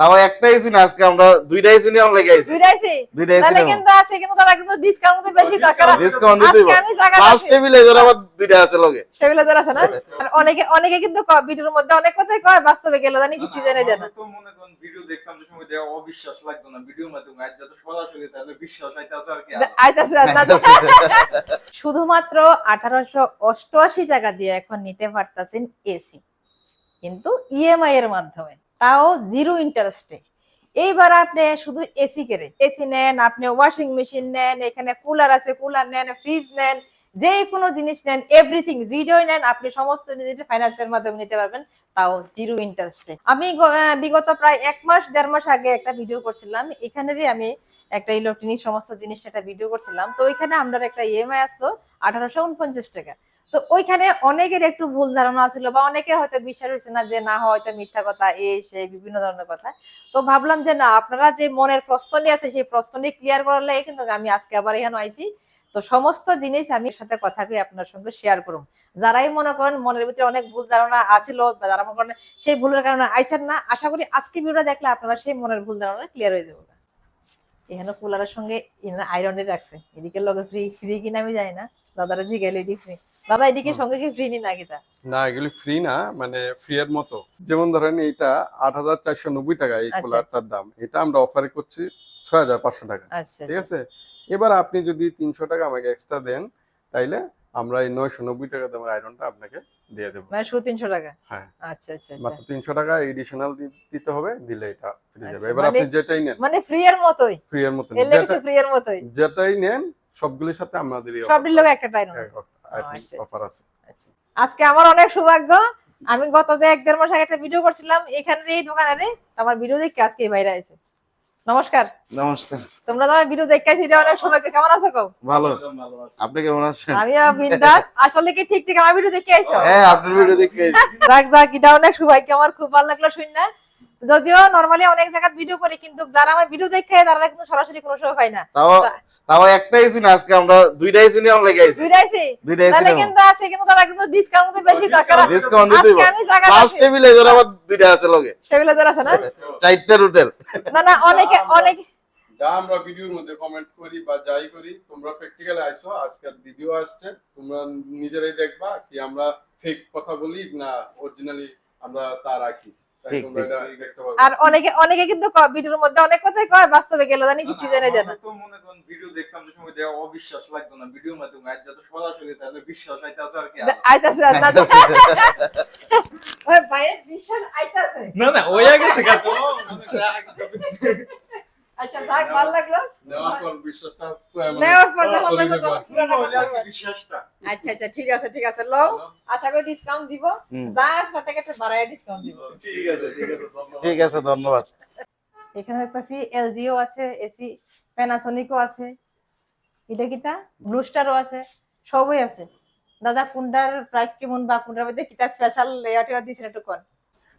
তাও একটা এসি না আজকে আমরা দুইটা এসি আমরা লেগে আইছি। দুইটাইছি দুইটা এসি তাহলে কিন্তু আছে কিন্তু তারা কিন্তু ডিসকাউন্ট বেশি দরকার ডিসকাউন্ট দিতেই আজকে আমি জায়গা ফার্স্ট টেবিলে ধর আবার দুইটা আছে লগে। সেগুলো যারা আছে না? আর অনেকে অনেকে কিন্তু ভিডিওর মধ্যে অনেক কথাই কয় বাস্তবে গেল জানি কিছু জানে দেয় না। তো মনে করেন ভিডিও দেখতাম যে সময় দেওয়া অবিশ্বাস লাগতো না ভিডিওর মাধ্যমে আজ যত সরাসরি তাহলে বিশ্বাস আইতাছে আর কি আইতাছে, আইতাছে। শুধুমাত্র আঠারোশো অষ্টআশি টাকা দিয়ে এখন নিতে পারতাছেন এসি। কিন্তু ইএমআই এর মাধ্যমে। তাও জিরো ইন্টারেস্টে এইবার আপনি শুধু এসি কেড়ে এসি নেন, আপনি ওয়াশিং মেশিন নেন, এখানে কুলার আছে কুলার নেন ফ্রিজ নেন যে কোনো জিনিস নেন এভরিথিং জিরোই নেন, আপনি সমস্ত জিনিস ফাইন্যান্সের মাধ্যমে নিতে পারবেন, তাও জিরো ইন্টারেস্টে আমি বিগত প্রায় এক মাস, দেড় মাস আগে একটা ভিডিও করছিলাম, এখানেরই আমি একটা ইলেকট্রনিক সমস্ত জিনিসটা একটা ভিডিও করছিলাম, তো ওইখানে আমরা একটা ইএমআই আসতো, আঠারোশো উনপঞ্চাশ টাকা। তো ওইখানে অনেকের একটু ভুল ধারণা ছিল বা অনেকের হয়তো বিশ্বাস হয়েছে না যে না, হয়তো মিথ্যা কথা এই সেই বিভিন্ন ধরনের কথা। তো ভাবলাম যে না, আপনারা যে মনের প্রশ্ন নিয়ে আছে, সেই প্রশ্ন নিয়ে ক্লিয়ার করলে কিন্তু আমি আজকে আবার এখানে আইছি। তো সমস্ত জিনিস আমি সাথে কথা কই আপনার সঙ্গে শেয়ার করুন যারাই মনে করেন মনের ভিতরে অনেক ভুল ধারণা আছিল যারা মনে করেন সেই ভুলের কারণে আইসেন না, আশা করি আজকে ভিডিও দেখলে আপনারা সেই মনের ভুল ধারণা ক্লিয়ার হয়ে যাবে। এখানে কুলারের সঙ্গে আয়রনে রাখছে। এদিকে লগে ফ্রি ফ্রি কিনা আমি জানি না। দাদারা জিগাইলে যে ফ্রি দাদা এদিকে সঙ্গে কি ফ্রি না কিতা না এগুলি ফ্রি না মানে ফ্রি এর মতো। যেমন ধরেন এইটা আট হাজার চারশো নব্বই টাকা এই আচ্ছা, কুলারটার দাম। এটা আমরা অফারে করছি ছয় হাজার পাঁচশো টাকা। আচ্ছা ঠিক আছে? এবার আপনি যদি তিনশো টাকা আমাকে এক্সট্রা দেন তাইলে আমরা এই নয়শো নব্বই টাকা দামের আয়রনটা আপনাকে দিয়ে দেবো। মানে শুধু তিনশো টাকা? হ্যাঁ। আচ্ছা আচ্ছা আচ্ছা। মাত্র তিনশো টাকা এডিশনাল দিতে হবে দিলে এটা ফ্রি যাবে। আচ্ছা, এবার মানে- আপনি যেটাই নেন। মানে ফ্রি এর মতোই। ফ্রি এর মতো এর ফ্রি এর মতোই। যেটাই নেন সবগুলির সাথে আমাদের সবটির লোক একটা টাইম আচ্ছা। অফার আছে। আজকে আমার অনেক সৌভাগ্য। আমি গত যে এক দেড় মাস আগে একটা ভিডিও করছিলাম এখানে এই দোকানে আমার ভিডিও দেখে আজকে এই বাইরে আছে নমস্কার। নমস্কার। তোমরা তো আমার ভিডিও দেখে এটা অনেক সবাইকে কেমন আছো কও? ভালো। ভালো আছে। আপনি কেমন আছেন? আমি বিন্দাস। আসলে কি ঠিক ঠিক আমার ভিডিও দেখে আইছো? হ্যাঁ আপনার ভিডিও দেখে আইছি। যাক যাক এটা অনেক সবাইকে আমার খুব ভালো লাগল শুনে। যদিও নরমালি অনেক জায়গায় ভিডিও করি কিন্তু যারা আমার ভিডিও দেখে তারা কিন্তু সরাসরি কোনো সময় পায় না। তাও তাও একটা আজকে আমরা দুইটা এসি আমরা লেগে আইছি। দুইটাইছি দুইটা এসি তাহলে কিন্তু আছে কিন্তু তারা কিন্তু ডিসকাউন্ট বেশি দরকার ডিসকাউন্ট দিতেই আজকে আমি জায়গা ফার্স্ট টেবিলে ধর আবার দুইটা আছে লগে। সেগুলো যারা আছে না? চারটা রুটেল না না অনেকে অনেক যা আমরা ভিডিওর মধ্যে কমেন্ট করি বা যাই করি তোমরা প্র্যাকটিক্যালে আইসো আজকে ভিডিও আসছে তোমরা নিজেরাই দেখবা কি আমরা ফেক কথা বলি না অরিজিনালি আমরা তা রাখি। ঠিক, আর অনেকে অনেকে কিন্তু ক- ভিডিওর মধ্যে অনেক কথাই কয় বাস্তবে গেল জানি কিছু জানে দেয় না। তো মনে করেন ভিডিও দেখতাম যে সময় দেওয়া অবিশ্বাস লাগতো না ভিডিওর মাধ্যমে আজ যত সরাসরি তাহলে বিশ্বাস আইতাছে আর কি আইতাছে ওই ভাই বিশ্বাস আইতাছে। না না ওই আগে থেকে তো আচ্ছা যাক ভালো লাগল। নেওয়ার পর বিশ্বাসটা মানে নেওয়ার পর যখন কর। বিশ্বাসটা। আচ্ছা আচ্ছা ঠিক আছে ঠিক আছে লও। আশা করি ডিসকাউন্ট দিব। হুম। যা আছে একটা বাড়ায় ডিসকাউন্ট দিব। ঠিক আছে ঠিক আছে। ঠিক আছে ধন্যবাদ। এখানে দেখতেছি এলজিও আছে এসি প্যানাসোনিকও আছে। এটা কিটা ব্লুস্টারও আছে সবই আছে। দাদা কোনটার প্রাইস কেমন বা কোনটার মধ্যে কিতা স্পেশাল লেয়ারটা দিছেন একটু কোন?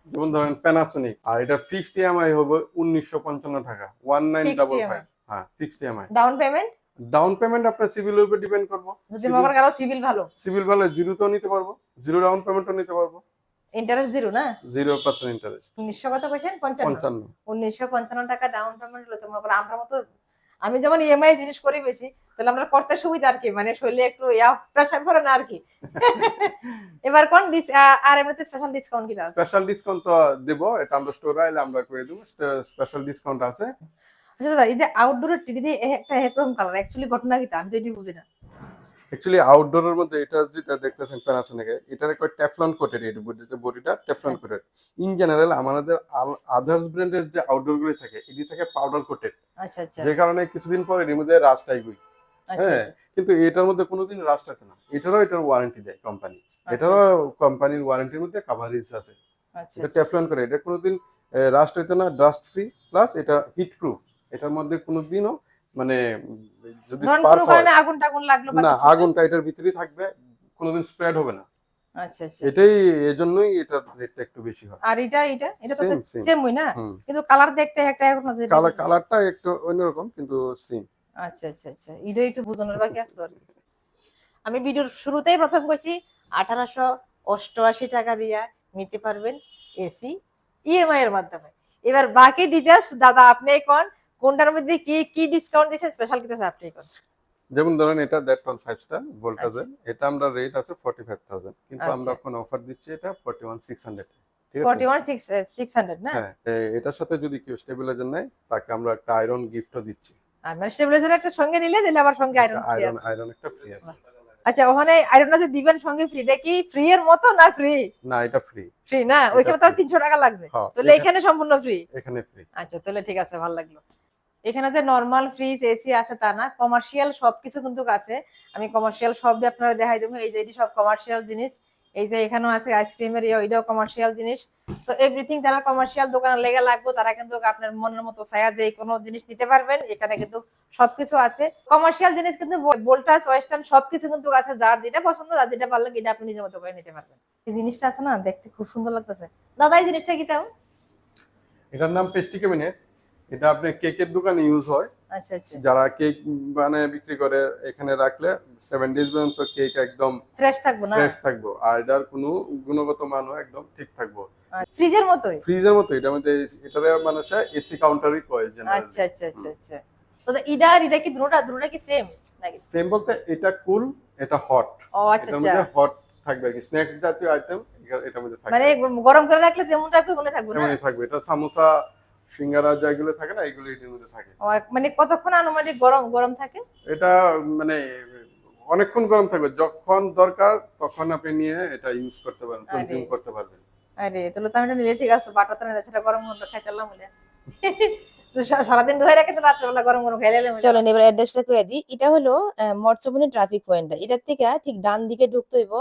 যেমন ধরেন প্যানাসোনিক আর এটা ফিক্সড ইএমআই হবে উনিশশো পঞ্চান্ন টাকা ওয়ান নাইন ডাবল ফাইভ হ্যাঁ fixed EMI down payment down payment আপনার সিভিলের উপর ডিপেন্ড করব। যদি মনে করেন কারও সিভিল ভালো। সিভিল ভালো জিরোতেও নিতে পারব জিরো ডাউন পেমেন্টও নিতে পারব। ইন্টারেস্ট জিরো না? জিরো পার্সেন্ট ইন্টারেস্ট উনিশশো কত কইছেন? পঞ্চান্ন। উনিশশো পঞ্চান্ন টাকা ডাউন পেমেন্ট হলো তোমার আমরা মতো আমি যেমন ইএমআই জিনিস করি বেশি তাহলে আমরা করতে সুবিধা আর কি মানে শরীরে একটু ইয়া প্রেশার করে না আর কি। এবার কোন আর এমনিতে স্পেশাল ডিসকাউন্ট কি আছে? স্পেশাল ডিসকাউন্ট তো দেবো এটা আমরা স্টোর আইলে আমরা করে দেবো স্পেশাল ডিসকাউন্ট আছে। আচ্ছা দাদা এই যে আউটডোরের টিভি একটা একরকম কালার অ্যাকচুয়ালি ঘটনা কি তা? আমি তো এটি বুঝি না। অ্যাকচুয়ালি আউটডোরের মধ্যে এটা যেটা দেখতেছেন প্যানাসোনিকে এটার কয় টেফলন কোটেড এই বডিটা টেফলন। কোটেড ইন জেনারেল আমাদের আদার্স ব্র্যান্ডের যে আউটডোর গুলি থাকে এটি থাকে পাউডার কোটেড যে কারণে কিছুদিন পর এর মধ্যে রাস্ট আচ্ছা হ্যাঁ কিন্তু এটার মধ্যে কোনোদিন রাস্ট হতো না। এটারও এটার ওয়ারেন্টি দেয় কোম্পানি আচ্ছা, এটারও কোম্পানির ওয়ারেন্টির মধ্যে কাভারেজ আছে। আচ্ছা এটা টেফলন করে। এটা কোনোদিন রাস্ট হইতো না ডাস্ট ফ্রি প্লাস এটা হিট প্রুফ এটার মধ্যে কোনোদিনও মানে যদি স্পার্ক হয় কারণে আগুন টাগুন লাগল না? আগুনটা এটার ভিতরেই থাকবে। কোনোদিন স্প্রেড হবে না। আচ্ছা আচ্ছা এটাই এজন্যই এটার রেটটা একটু বেশি হয়। আর এটা এটা এটা তো Same, same. সেম হই না কিন্তু কালার দেখতে একটা এখন আছে কালার কালারটা একটু অন্যরকম কিন্তু সেম আচ্ছা আচ্ছা আচ্ছা। এটা একটু বোঝানোর বাকি আসতো আর। আমি ভিডিওর শুরুতেই প্রথম কইছি আঠারোশো অষ্টআশি টাকা দিয়া নিতে পারবেন এসি ইএমআই এর মাধ্যমে। এবার বাকি ডিটেলস দাদা আপনি কোন কোনটার মধ্যে কি কি ডিসকাউন্ট দিয়েছে স্পেশাল কিছু আপনি কোন? যেমন ধরেন এটা দ্যাট টন ফাইভ স্টার ভোল্টেজের। এটা আমরা রেট আছে ফর্টি ফাইভ থাউজেন্ড কিন্তু আচ্ছা। আমরা এখন অফার দিচ্ছি এটা ফর্টি ওয়ান সিক্স হান্ড্রেড হ্যাঁ এটার সাথে যদি কেউ স্টেবিলাইজার নেয় তাকে আমরা একটা আয়রন গিফটও দিচ্ছি। আর মানে স্টেবিলাইজার একটা সঙ্গে নিলে দিলে আবার সঙ্গে আয়রন ফ্রি আয়রন আয়রন একটা ফ্রি আছে। আচ্ছা ওখানে আয়রনটা যে দিবেন সঙ্গে ফ্রি এটা কি ফ্রি এর মতো না ফ্রি না এটা ফ্রি ফ্রি না? ওইখানে তো free। তিনশো টাকা লাগছে। হ্যাঁ তাহলে এখানে সম্পূর্ণ ফ্রি এখানে ফ্রি আচ্ছা তাহলে ঠিক আছে ভালো লাগল। এখানে যে নরমাল ফ্রিজ এসি আছে তা না কমার্শিয়াল সবকিছু কিন্তু আছে। আমি কমার্শিয়াল সব আপনারা দেখাই দেবো। এই যে এটি সব কমার্শিয়াল জিনিস। এই যে এখানেও আছে আইসক্রিমের ওইটাও কমার্শিয়াল জিনিস। তো এভরিথিং যারা কমার্শিয়াল দোকানে লেগে লাগবে, তারা কিন্তু আপনার মনের মতো ছায়া যে কোনো জিনিস নিতে পারবেন। এখানে কিন্তু সবকিছু আছে। কমার্শিয়াল জিনিস কিন্তু ভোল্টাস ওয়েস্টার্ন সবকিছু কিন্তু আছে, যার যেটা পছন্দ যার যেটা লাগে, এটা আপনি নিজের মতো করে নিতে পারবেন। এই জিনিসটা আছে না, দেখতে খুব সুন্দর লাগতেছে। দাদা, এই জিনিসটা কি তাও? এটার নাম পেস্টি ক্যাবিনেট এটা আপনি কেকের দোকানে ইউজ হয়। আচ্ছা আচ্ছা। যারা কেক মানে বিক্রি করে এখানে রাখলে সেভেন ডেজ পর্যন্ত কেক একদম ফ্রেশ থাকব না? ফ্রেশ থাকব। আর এটার কোনো গুণগত মানও একদম ঠিক থাকব। ফ্রিজের মতোই? ফ্রিজের মতো এটার মধ্যে এটার মানুষ এসি কাউন্টারই কয় আচ্ছা আচ্ছা আচ্ছা আচ্ছা। তো ইডা আর ইডা কি দুটোটা দুটোটা কি সেম নাকি? সেম বলতে এটা কুল এটা হট ও আচ্ছা আচ্ছা। হট থাকবে আর কি। স্ন্যাক্স জাতীয় আইটেম এটার মধ্যে থাকবে। মানে গরম করে রাখলে যেমন মনে থাকবে না? থাকবে। এটা সামোসা সিঙ্গারা যেগুলো থাকে না এগুলো এটার মধ্যে থাকে। মানে কতক্ষণ আনুমানিক গরম গরম থাকে? এটা মানে অনেকক্ষণ গরম থাকবে। যখন দরকার তখন আপনি নিয়ে এটা ইউজ করতে পারবেন কনজিউম করতে পারবেন। আরে তাহলে তো আমি এটা নিলে ঠিক আছে বাটার তো না সেটা গরম গরম খাইতাম বলে সারাদিন ধরে রেখে তো রাত্রেবেলা গরম গরম খাইলে চলেন এবার অ্যাড্রেসটা কয়ে দিই। এটা হলো মর্চবনি ট্রাফিক পয়েন্টটা এটার থেকে ঠিক ডান দিকে ঢুকতে হইব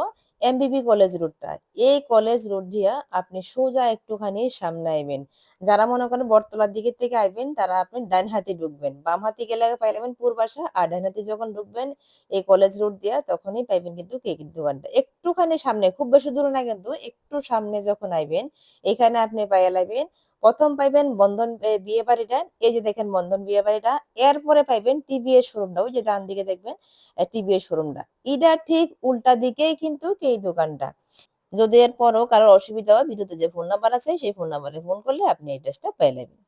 এমবিবি কলেজ রোডটা এই কলেজ রোড দিয়া আপনি সোজা একটুখানি সামনে আইবেন। যারা মনে করেন বটতলার দিকে থেকে আইবেন, তারা আপনি ডান হাতে ঢুকবেন। বাম হাতে গেলে পাইলেবেন পূর্বাসা আর ডান হাতে যখন ঢুকবেন, এই কলেজ রোড দিয়া তখনই পাইবেন কিন্তু কেকের দোকানটা। একটুখানি সামনে, খুব বেশি দূরে না কিন্তু একটু সামনে যখন আইবেন, এখানে আপনি পাইয়া লাইবেন প্রথম পাইবেন বন্ধন বিয়ে বাড়িটা, এই যে দেখেন বন্ধন, বিয়ে বাড়িটা, এরপরে পাইবেন টিভিএস শোরুমটা, ওই যে ডান দিকে দেখবেন টিভিএস শোরুমটা। এটা ঠিক উল্টা দিকেই কিন্তু এই দোকানটা। যদি এরপরও কারোর অসুবিধা হয় বিদ্যুতের যে ফোন নাম্বার আছে, সেই ফোন নাম্বারে ফোন করলে আপনি এই ড্রেসটা পেয়ে নেবেন